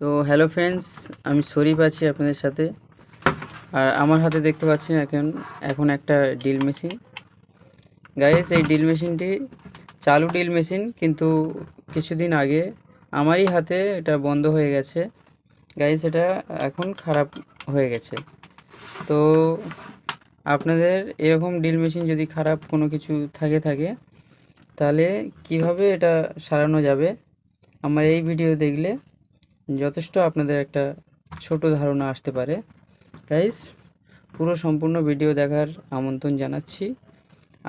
তো hello friends আমি শরীফ আছি আপনাদের সাথে। আর আমার হাতে দেখতে পাচ্ছেন এখন এখন একটা ডিল মেশিন গাইস এই ডিল মেশিনটি চালু ডিল মেশিন কিন্তু কিছুদিন আগে আমারই হাতে এটা বন্ধ হয়ে গেছে। গাইস এটা এখন খারাপ হয়ে গেছে। তো আপনাদের এরকম ডিল মেশিন যদি খারাপ কোনো কিছু থাকে থাকে, তাহলে কীভাবে এটা সারানো যাবে? আমার এই ভিডিও দেখলে যথেষ্ট আপনাদের একটা ছোট ধারণা আসতে পারে। গাইস পুরো সম্পূর্ণ ভিডিও দেখার আমন্ত্রণ জানাচ্ছি।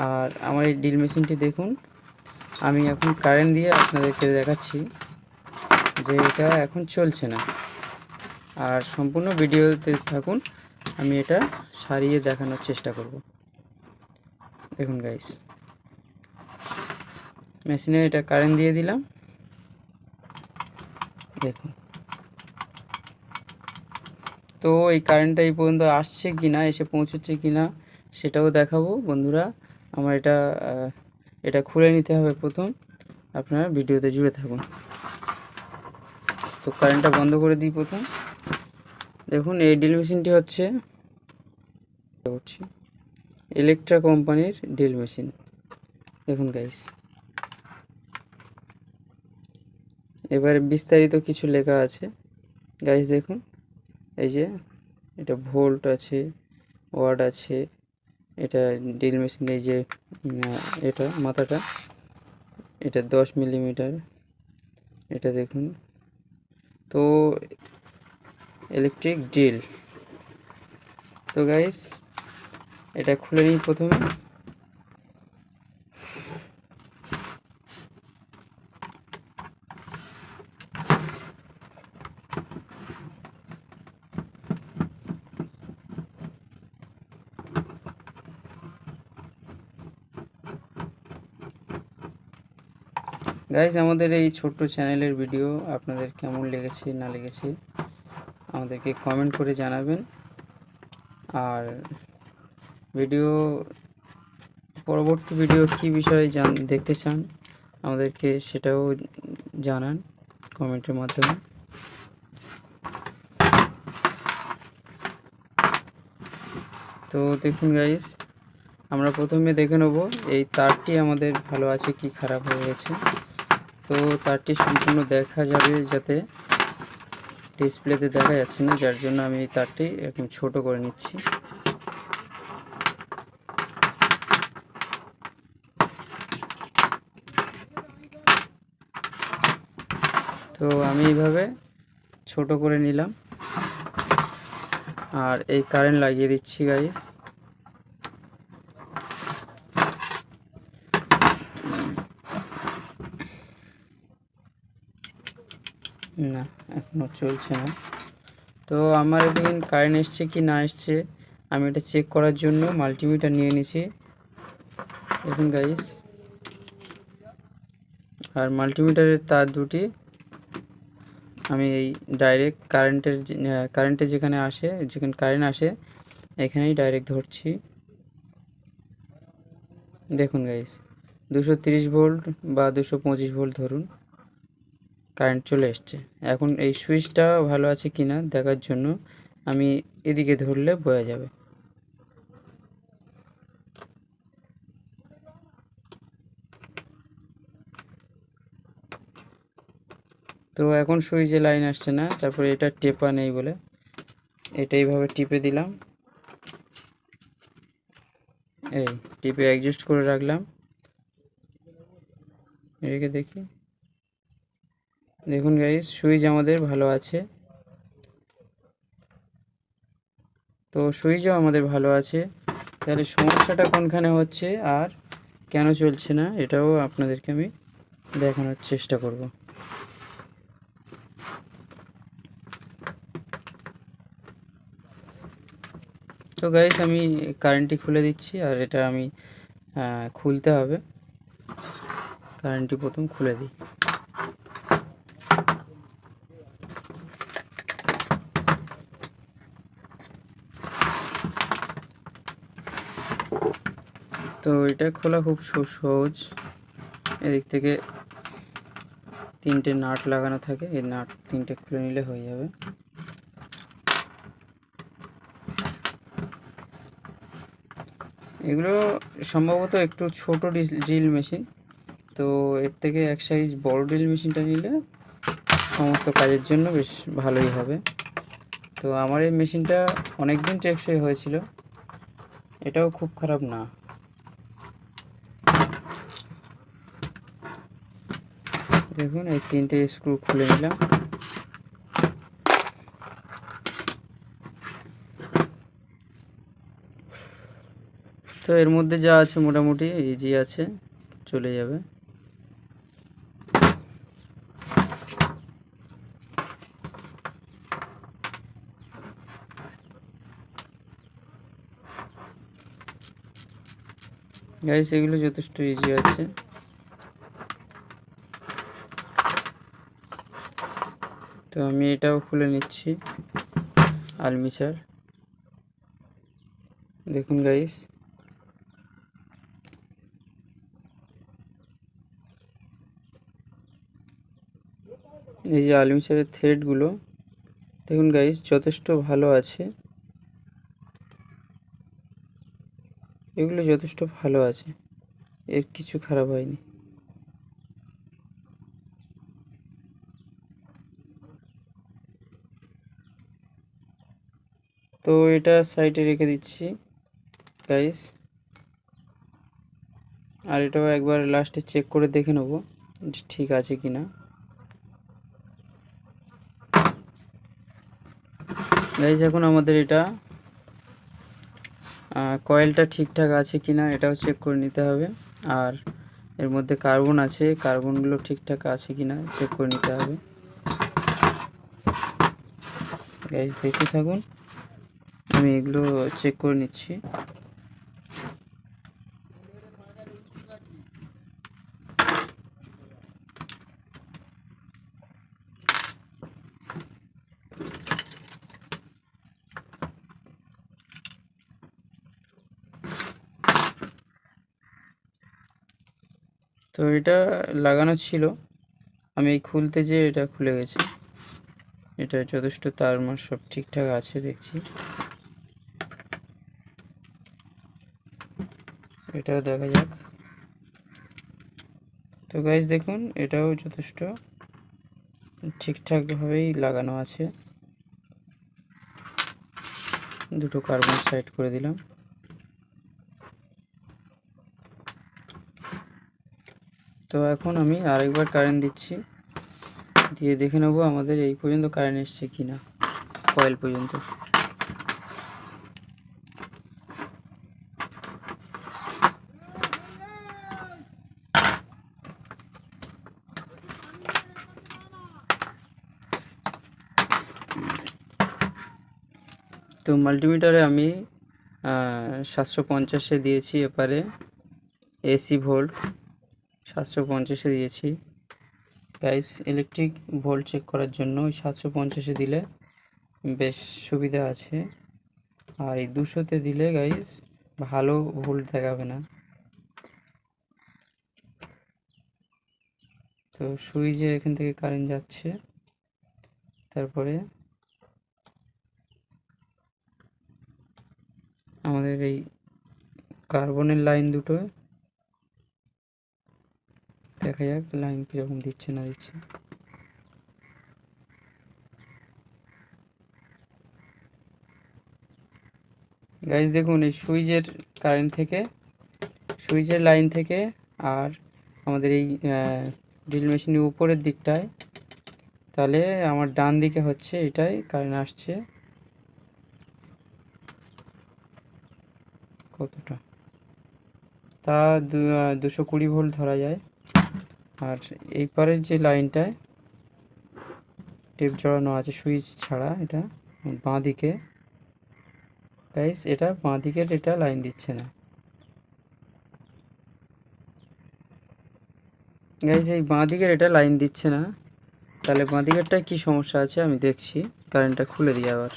আর আমার এই ড্রিল মেশিনটি দেখুন, আমি এখন কারেন্ট দিয়ে আপনাদেরকে দেখাচ্ছি যে এটা এখন চলছে না। আর সম্পূর্ণ ভিডিওতে থাকুন, আমি এটা সারিয়ে দেখানোর চেষ্টা করব। দেখুন গাইস মেশিনে এটা কারেন্ট দিয়ে দিলাম। দেখুন। তো এই কারেন্টটা এই পর্যন্ত আসছে কি না এসে পৌঁছচ্ছে কি না সেটাও দেখাবো। বন্ধুরা, আমার এটা এটা খুলে নিতে হবে প্রথম। আপনারা ভিডিওতে জুড়ে থাকুন। তো কারেন্টটা বন্ধ করে দিই প্রথম। দেখুন, এই ড্রিল মেশিনটি হচ্ছে ইলেকট্রা কোম্পানির ড্রিল মেশিন দেখুন গাইস এবারে বিস্তারিত কিছু লেখা আছে। গাইস দেখুন। এই যে, এটা ভোল্ট আছে ওয়ার্ড আছে, এটা ড্রিল মেশিন এই যে এটা মাথাটা, এটা দশ মিলিমিটার, এটা দেখুন। তো ইলেকট্রিক ড্রিল তো গাইস এটা খুলে নিই প্রথমে। গাইজ আমাদের এই ছোট্ট চ্যানেলের ভিডিও আপনাদের কেমন লেগেছে, না লেগেছে, আমাদেরকে কমেন্ট করে জানাবেন। আর ভিডিও পরবর্তী ভিডিও কী বিষয়ে জান, দেখতে চান, আমাদেরকে সেটাও জানান কমেন্টের মাধ্যমে। তো দেখুন গাইস আমরা প্রথমে দেখে নেব এই তারটি আমাদের ভালো আছে কি খারাপ হয়ে গেছে। তো তারটি সম্পূর্ণ দেখা যাবে যাতে ডিসপ্লেতে দেখা যাচ্ছে না, যার জন্য আমি তারটি এরকম ছোট করে নিচ্ছি। তো আমি এইভাবে ছোট করে নিলাম। আর এই কারেন্ট লাগিয়ে দিচ্ছি গাইস না এখনও চলছে না। তো আমার এদিকে কারেন্ট এসছে কি না এসছে, আমি এটা চেক করার জন্য মাল্টিমিটার নিয়ে নিয়েছি। দেখুন গাইস আর মাল্টিমিটারের তার দুটি, আমি এই ডাইরেক্ট কারেন্টের কারেন্টে যেখানে আসে, যেখানে কারেন্ট আসে, এখানেই ডাইরেক্ট ধরছি। দেখুন গাইস দুশো ভোল্ট বা দুশো ভোল্ট ধরুন। কারেন্ট চলে এসছে। এখন এই সুইচটা ভালো আছে কি না দেখার জন্য আমি এদিকে ধরলে বোঝা যাবে। তো এখন সুইচে লাইন আসছে না, তারপরে এটা টেপা নেই বলে। এটা এইভাবে টিপে দিলাম। এই, টিপে অ্যাডজাস্ট করে রাখলাম। রেখে দেখি। দেখুন গাইস সুইচ আমাদের ভালো আছে। তো সুইচও আমাদের ভালো আছে। তাহলে সমস্যাটা কোনখানে হচ্ছে আর কেন চলছে না, এটাও আপনাদেরকে আমি দেখানোর চেষ্টা করব। তো গাইস আমি কারেন্টটি খুলে দিচ্ছি আর এটা আমি খুলতে হবে। কারেন্টটি প্রথম খুলে দিই। তো এটা খোলা খুব সহজ। এদিক থেকে তিনটে নাট লাগানো থাকে, এই নাট তিনটে খুলে নিলে হয়ে যাবে। এগুলো সম্ভবত একটু ছোট ড্রিল মেশিন, তো এর থেকে এক সাইজ বড় ড্রিল মেশিনটা নিলে সমস্ত কাজের জন্য বেশ ভালোই হবে। তো আমার এই মেশিনটা অনেক দিন টেকসই হয়েছিল, এটাও খুব খারাপ না। দেখুন, এই তিনটে স্ক্রু খুলে নিলাম। তো এর মধ্যে যা আছে মোটামুটি ইজি আছে, চলে যাবে। গাইস এগুলো যথেষ্ট ইজি আছে। তো আমি এটাও খুলে নিচ্ছি আলমিচার দেখুন গাইস এই যে আলমিচারের থ্রেডগুলো দেখুন গাইস যথেষ্ট ভালো আছে। এগুলো যথেষ্ট ভালো আছে। এর কিছু খারাপ হয়নি। তো এটা সাইডে রেখে দিচ্ছি গাইস আর এটাও একবার লাস্টে চেক করে দেখে নেব ঠিক আছে কি না গাইস এখন আমাদের এটা কয়েলটা ঠিকঠাক আছে কি না এটাও চেক করে নিতে হবে। আর এর মধ্যে কার্বন আছে কার্বনগুলো ঠিকঠাক আছে কি না চেক করে নিতে হবে। গাইস দেখতে থাকুন। আমি এগুলো চেক করে নিচ্ছি। তো এটা লাগানো ছিল। আমি এই খুলতে যে এটা খুলে গেছে। এটা যথেষ্ট তার মার সব ঠিকঠাক আছে দেখছি। এটাও দেখা যাক। তো গাইজ দেখুন, এটাও যথেষ্ট ঠিকঠাকভাবেই লাগানো আছে। দুটো কার্বন সাইড করে দিলাম। তো এখন আমি আরেকবার কারেন্ট দিচ্ছি। দিয়ে দেখে নেব আমাদের এই পর্যন্ত কারেন্ট এসছে কি না কয়েল পর্যন্ত। তো মাল্টিমিটারে আমি সাতশো পঞ্চাশে দিয়েছি এপারে, এসি ভোল্ট সাতশো পঞ্চাশে দিয়েছি। গাইস, ইলেকট্রিক ভোল্ট চেক করার জন্য ওই সাতশো পঞ্চাশে দিলে বেশ সুবিধা আছে। আর এই দুশোতে দিলে গাইস, ভালো ভোল্ট দেখাবে না। তো সুইচের এখান থেকে কারেন্ট যাচ্ছে। তারপরে আমাদের এই কার্বনের লাইন দুটো। দেখা যাক লাইন কীরকম দিচ্ছে না দিচ্ছে। গাইজ দেখুন, এই সুইচের কারেন্ট থেকে, সুইচের লাইন থেকে আর আমাদের এই ড্রিল মেশিনের উপরের দিকটায়, তাহলে আমার ডান দিকে হচ্ছে এটাই কারেন্ট আসছে। কতটা? তা দুশো কুড়ি ভোল্ট ধরা যায়। আর এই পারের যে লাইনটায় টেপ জড়ানো আছে সুইচ ছাড়া, এটা বাঁ দিকে। গাইস এটা বাঁ দিকের এটা লাইন দিচ্ছে না। গাইস এই বাঁ দিকের এটা লাইন দিচ্ছে না। তাহলে বাঁ দিকেরটায় কী সমস্যা আছে আমি দেখছি। কারেন্টটা খুলে দিই আবার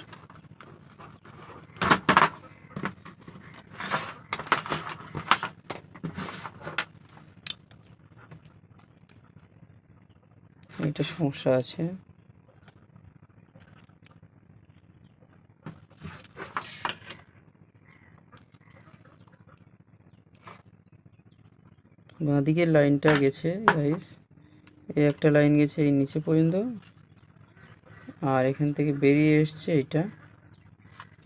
একটা সমস্যা আছে। বাঁদিকের লাইনটা গেছে গাইস এই একটা লাইন গেছে এই নিচে পর্যন্ত। আর এখান থেকে বেরিয়ে এসছে এটা,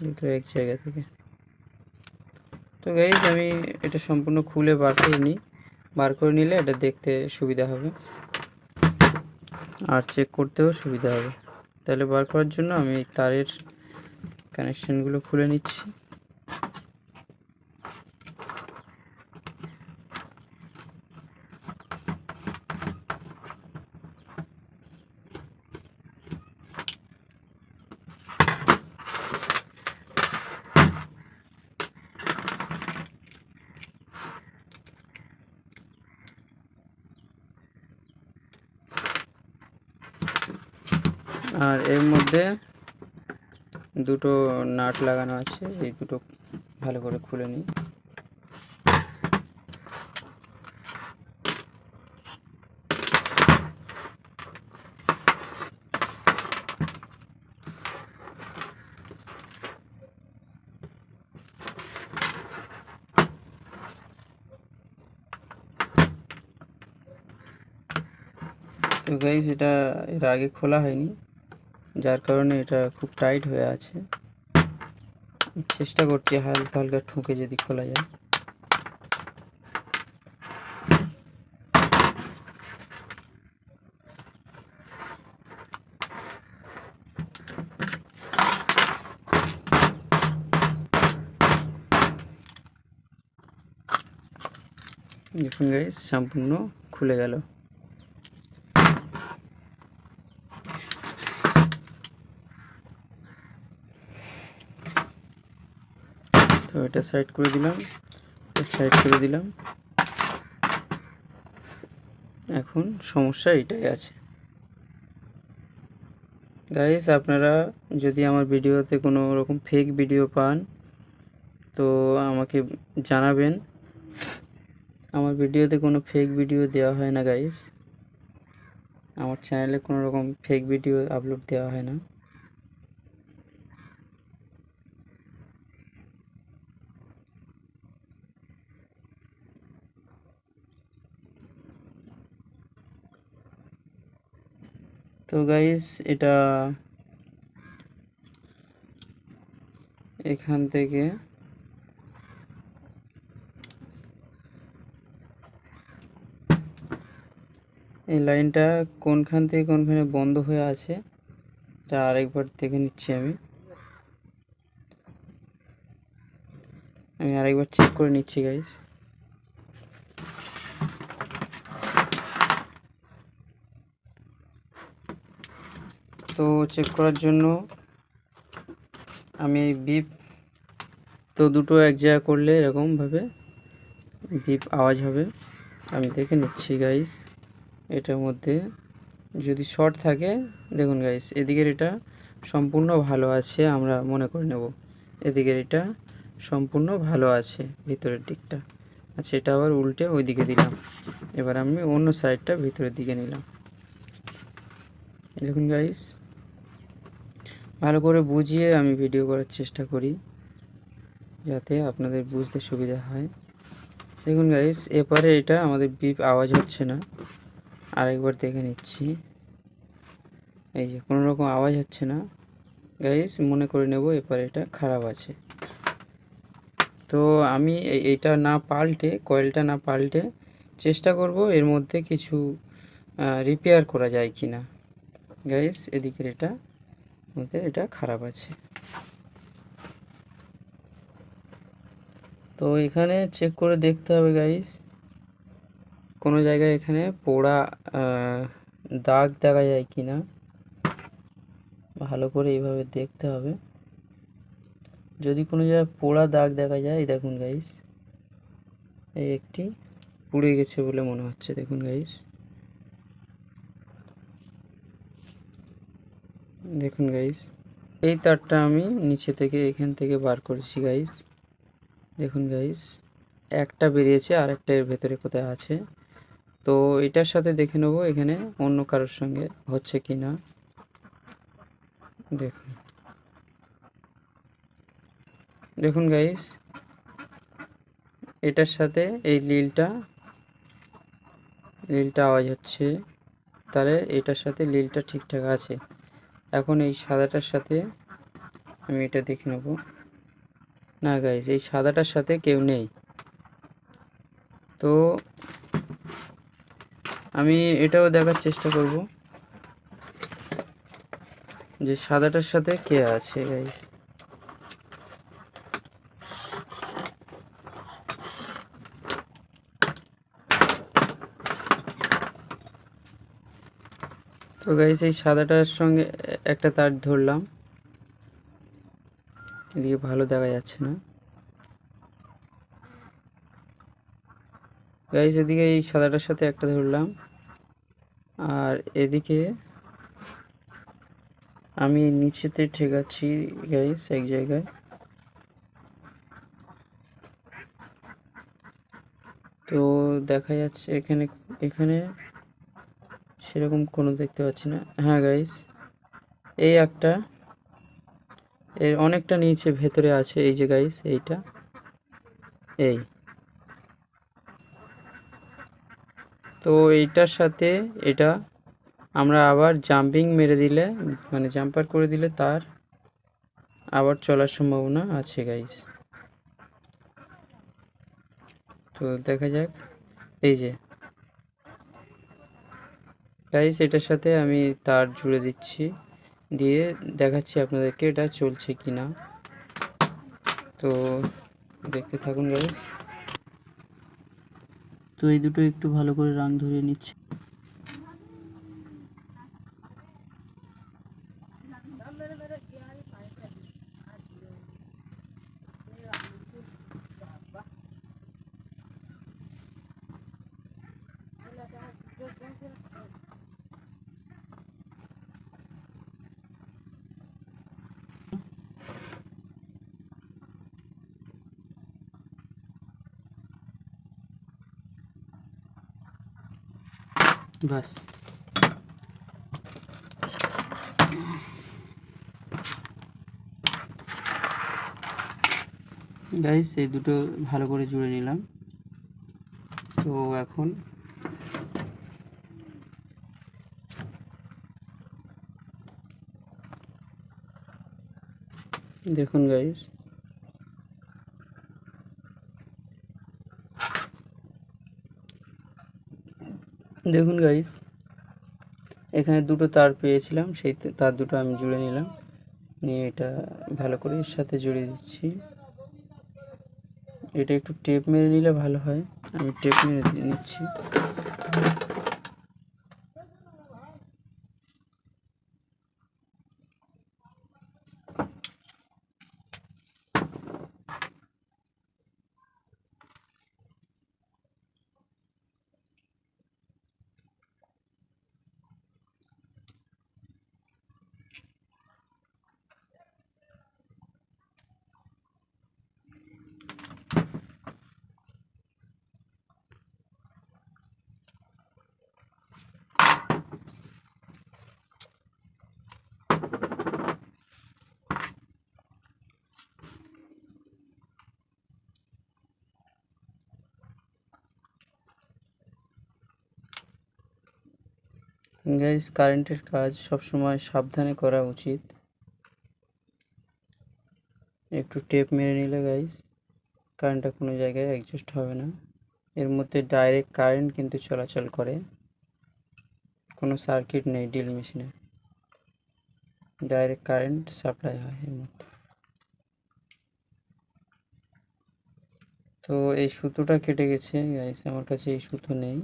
দুটো এক জায়গা থেকে। তো গাইস আমি এটা সম্পূর্ণ খুলে বার করে নিই। বার করে নিলে এটা দেখতে সুবিধা হবে। আর চেক করতেও সুবিধা হবে। তাহলে বার করার জন্য আমি তারের কানেকশানগুলো খুলে নিচ্ছি আর এর মধ্যে দুটো নাট লাগানো আছে, এই দুটো ভালো করে খুলে নিই। তো গাইজ এটা এর আগে খোলা হয়নি। যার কারণে এটা খুব টাইট হয়ে আছে। চেষ্টা করছি হালকা হালকা ঠুকে যদি খোলা যায়। দেখুন গাইজ সম্পূর্ণ খুলে গেল তো এটা সাইড করে দিলাম সাইড করে দিলাম। এখন সমস্যা এটাই আছে। গাইস আপনারা যদি আমার ভিডিওতে কোনো রকম ফেক ভিডিও পান, তো আমাকে জানাবেন। আমার ভিডিওতে কোনো ফেক ভিডিও দেওয়া হয় না গাইস আমার চ্যানেলে কোনো রকম ফেক ভিডিও আপলোড দেওয়া হয় না। তো গাইস এটা এখান থেকে এই লাইনটা কোনখান থেকে কোনখানে বন্ধ হয়ে আছে তা আরেকবার দেখে নিচ্ছি আমি। আমি আরেকবার চেক করে নিচ্ছি গাইস তো চেক করার জন্য আমি বিপ তো দুটো এক জায়গা করলে এরকমভাবে বিপ আওয়াজ হবে। আমি দেখে নিচ্ছি গাইস এটার মধ্যে যদি শর্ট থাকে, দেখুন গাইস এদিকের এটা সম্পূর্ণ ভালো আছে, আমরা মনে করে নেব। এদিকের এটা সম্পূর্ণ ভালো আছে, ভিতরের দিকটা। আচ্ছা এটা আবার উল্টে ওই দিকে দিলাম। এবার আমি অন্য সাইডটা ভিতরের দিকে নিলাম। দেখুন গাইস ভালো করে বুঝিয়ে আমি ভিডিও করার চেষ্টা করি, যাতে আপনাদের বুঝতে সুবিধা হয়। দেখুন গাইস এপারে এটা আমাদের বিপ আওয়াজ হচ্ছে না। আরেকবার দেখে নিচ্ছি। এই যে, কোনো রকম আওয়াজ হচ্ছে না। গাইস মনে করে নেব এপারে এটা খারাপ আছে। তো আমি এইটা না পাল্টে কয়েলটা না পাল্টে চেষ্টা করব এর মধ্যে কিছু রিপেয়ার করা যায় কি না গাইস এদিকের এটা মধ্যে এটা খারাপ আছে। তো এখানে চেক করে দেখতে হবে গাইস কোনো জায়গায় এখানে পোড়া দাগ দেখা যায় কি না ভালো করে এইভাবে দেখতে হবে। যদি কোনো জায়গায় পোড়া দাগ দেখা যায়, এই দেখুন গাইস এই একটি পুড়ে গেছে বলে মনে হচ্ছে, দেখুন গাইস দেখুন গাইস এই তারটা আমি নিচে থেকে এখান থেকে বার করেছি গাইস দেখুন গাইস একটা বেরিয়েছে আর একটা এর ভেতরে কোথায় আছে। তো এটার সাথে দেখে নেব এখানে অন্য কারোর সঙ্গে হচ্ছে কি না। দেখুন। দেখুন গাইস এটার সাথে এই লিলটা লিলটা আওয়াজ হচ্ছে। তাহলে এটার সাথে লিলটা ঠিকঠাক আছে। এখন এই সাদাটার সাথে আমি এটা দেখে নেব। না গাইজ এই সাদাটার সাথে কেউ নেই। তো আমি এটাও দেখার চেষ্টা করব যে সাদাটার সাথে কে আছে গাইস গাইস, এই সাদাটার সঙ্গে একটা তার ধরলাম। এদিকে ভালো দেখা যাচ্ছে না। গাইস, এদিকে এই সাদাটার সাথে একটা ধরলাম। আর এদিকে আমি নিচেতে ঠেকাচ্ছি গাইস এক জায়গায়। তো দেখা যাচ্ছে এখানে এখানে সেরকম কোনো দেখতে পাচ্ছি না। হ্যাঁ গাইস এই একটা, এর অনেকটা নিচে ভেতরে আছে, এই যে গাইস এইটা, এই। তো এইটার সাথে এটা আমরা আবার জাম্পিং মেরে দিলে মানে জাম্পার করে দিলে তার আবার চলার সম্ভাবনা আছে গাইস তো দেখা যাক, এই যে গাইস এটার সাথে আমি তার জুড়ে দিচ্ছি দিয়ে দেখাচ্ছি আপনাদেরকে এটা চলছে কি না তো দেখতে থাকুন গাইস তো এই দুটো একটু ভালো করে রান ধরিয়ে নিচ্ছি বাস গাইস এই দুটো ভালো করে জুড়ে নিলাম। তো এখন দেখুন গাইস দেখুন গাইস এখানে দুটো তার পেয়েছিলাম, সেই তার দুটো আমি জুড়ে নিলাম। নিয়ে এটা ভালো করে এর সাথে জুড়ে দিচ্ছি। এটা একটু টেপ মেরে নিলে ভালো হয়। আমি টেপ মেরে নিচ্ছি। গাইস কারেন্টের কাজ সবসময় সাবধানে করা উচিত। একটু টেপ মেরে নিলে গাইস কারেন্টটা কোনো জায়গায় অ্যাডজাস্ট হবে না। এর মধ্যে ডাইরেক্ট কারেন্ট কিন্তু চলাচল করে। কোনো সার্কিট নেই ড্রিল মেশিনে ডাইরেক্ট কারেন্ট সাপ্লাই হয় এর মধ্যে। তো এই সুতোটা কেটে গেছে গাইস আমার কাছে এই সুতো নেই।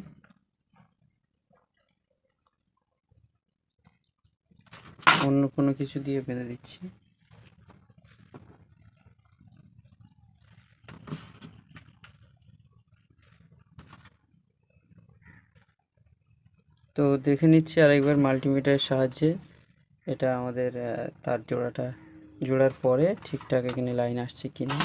অন্য কোনো কিছু দিয়ে বেঁধে দিচ্ছি। তো দেখে নিচ্ছি আরেকবার মাল্টিমিটারের সাহায্যে। এটা আমাদের তার জোড়াটা, জোড়ার পরে ঠিকঠাক এখানে লাইন আসছে কিনা।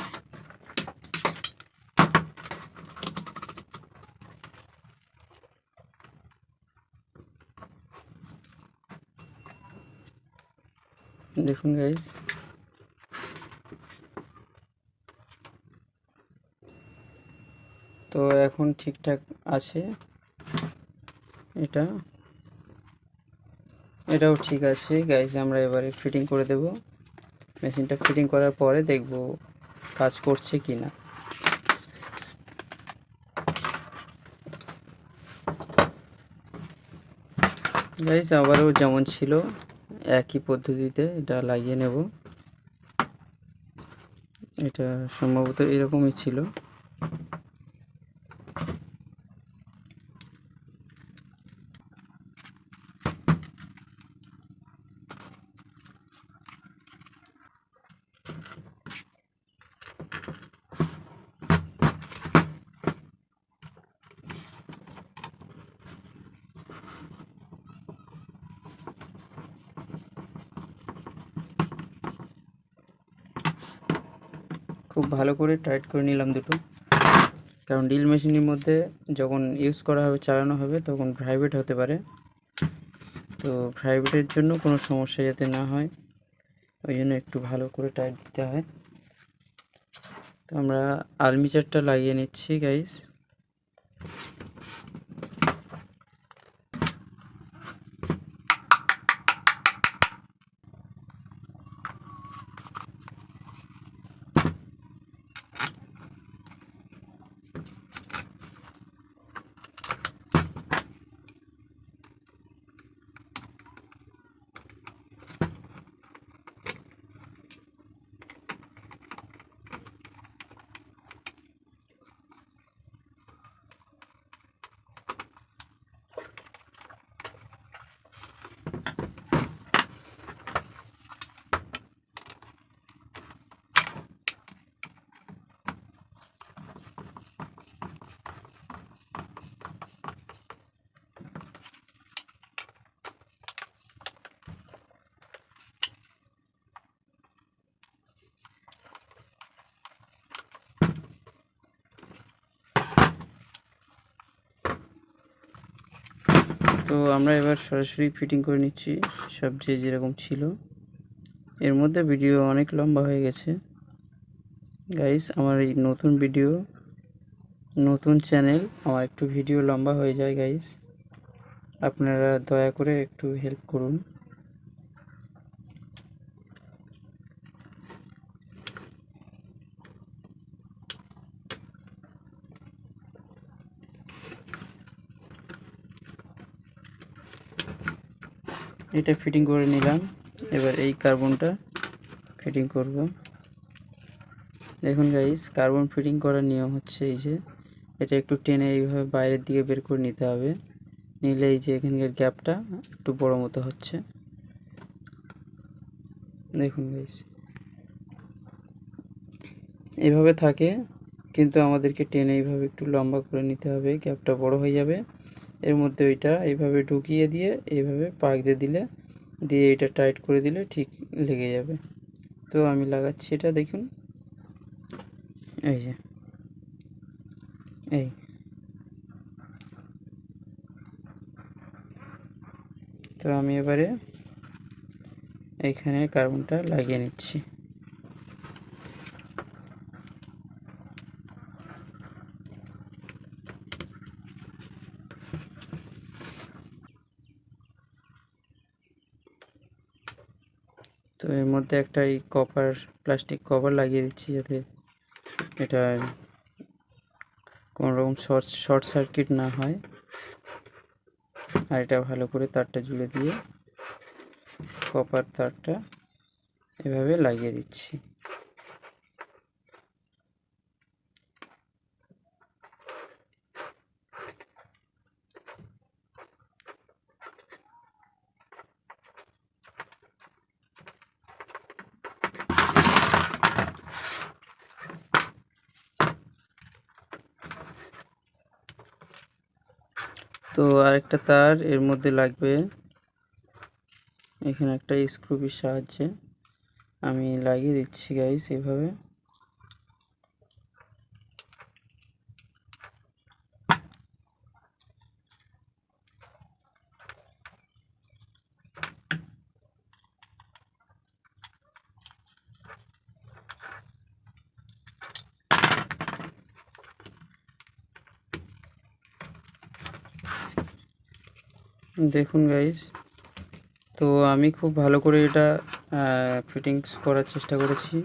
দেখুন গাইস তো এখন ঠিকঠাক আছে। এটা, এটাও ঠিক আছে গাইস আমরা এবারে ফিটিং করে দেব। মেশিনটা ফিটিং করার পরে দেখব কাজ করছে কি না গাইস আবারও যেমন ছিল। একই পদ্ধতিতে এটা লাগিয়ে নেব। এটা সম্ভবত এরকমই ছিল খুব ভালো করে টাইট করে নিলাম দুটো। কারণ ড্রিল মেশিনের মধ্যে যখন ইউজ করা হবে, চালানো হবে, তখন প্রাইভেট হতে পারে। তো প্রাইভেটের জন্য কোনো সমস্যা যাতে না হয়, ওই জন্য একটু ভালো করে টাইট দিতে হয়। তো আমরা আর্মিচারটা লাগিয়ে নিচ্ছি গাইস তো আমরা এবার সরাসরি ফিটিং করে নিচ্ছি সব যে যেরকম ছিল। এর মধ্যে ভিডিও অনেক লম্বা হয়ে গেছে। গাইস আমার এই নতুন ভিডিও নতুন চ্যানেল আমার একটু ভিডিও লম্বা হয়ে যায় গাইস আপনারা দয়া করে একটু হেল্প করুন। এটা ফিটিং করে নিলাম। এবার এই কার্বনটা ফিটিং করব। দেখুন গাইস কার্বন ফিটিং করার নিয়ম হচ্ছে এই যে, এটা একটু টেনে এইভাবে বাইরের দিকে বের করে নিতে হবে। নিলে এই যে এখানকার গ্যাপটা একটু বড় মতো হচ্ছে। দেখুন গাইস এভাবে থাকে, কিন্তু আমাদেরকে টেনে এইভাবে একটু লম্বা করে নিতে হবে। গ্যাপটা বড় হয়ে যাবে। এর মধ্যে ওইটা এইভাবে ঢুকিয়ে দিয়ে, এইভাবে পাক দিয়ে দিলে, দিয়ে এটা টাইট করে দিলে ঠিক লেগে যাবে। তো আমি লাগাচ্ছি এটা, দেখুন। এই যে। এই। তো আমি এবারে এইখানে কার্বনটা লাগিয়ে নিচ্ছি। তো এর মধ্যে একটা এই কপার প্লাস্টিক কভার লাগিয়ে দিচ্ছি যাতে এটা রকম শর্ট শর্ট সার্কিট না হয়। আর এটা ভালো করে তারটা জুড়ে দিয়ে কপার তারটা এভাবে লাগিয়ে দিচ্ছি। তো আরেকটা তার, এর মধ্যে লাগবে এখানে একটা স্ক্রুপির সাহায্যে। আমি লাগিয়ে দিচ্ছি গাইস এভাবে। দেখুন গাইস তো আমি খুব ভালো করে এটা ফিটিংস করার চেষ্টা করেছি।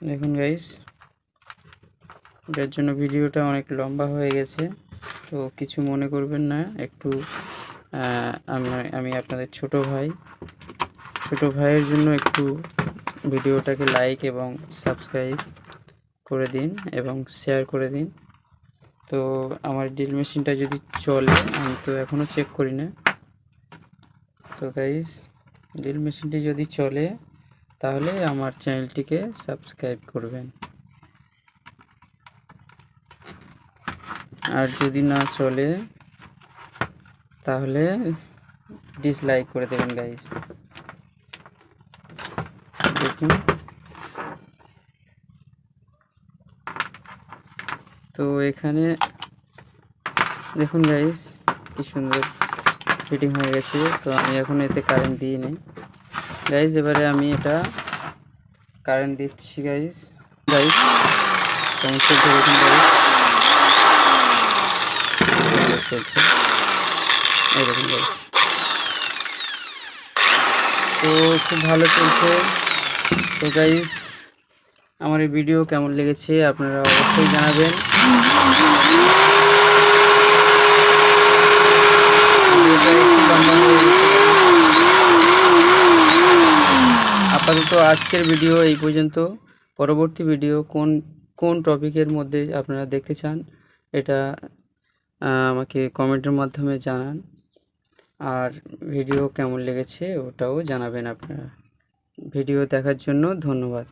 দেখুন গাইস এটার জন্য ভিডিওটা অনেক লম্বা হয়ে গেছে, তো কিছু মনে করবেন না, একটু আমি আপনাদের ছোট ভাই। ছোট ভাইয়ের জন্য একটু ভিডিওটাকে লাইক এবং সাবস্ক্রাইব করে দিন এবং শেয়ার করে দিন। তো আমার ড্রিল মেশিনটা যদি চলে, আমি তো এখনও চেক করি না। তো গাইস ড্রিল মেশিনটি যদি চলে, তাহলে আমার চ্যানেলটিকে সাবস্ক্রাইব করবেন। আর যদি না চলে, তাহলে ডিসলাইক করে দেবেন গাইস দেখুন। তো এখানে দেখুন গাইস কি সুন্দর ফিটিং হয়ে গেছে। তো আমি এখন এতে কারেন্ট দিই নি গাইস এবারে আমি এটা কারেন্ট দিচ্ছি গাইস গাইস চলছে দেখুন গাইস গাইস তো খুব ভালো চলছে। তো গাইস আমার এই ভিডিও কেমন লেগেছে আপনারা অবশ্যই জানাবেন। আপাতত আজকের ভিডিও এই পর্যন্ত। পরবর্তী ভিডিও কোন কোন টপিকের মধ্যে আপনারা দেখতে চান, এটা আমাকে কমেন্টের মাধ্যমে জানান। আর ভিডিও কেমন লেগেছে ওটাও জানাবেন আপনারা। ভিডিও দেখার জন্য ধন্যবাদ।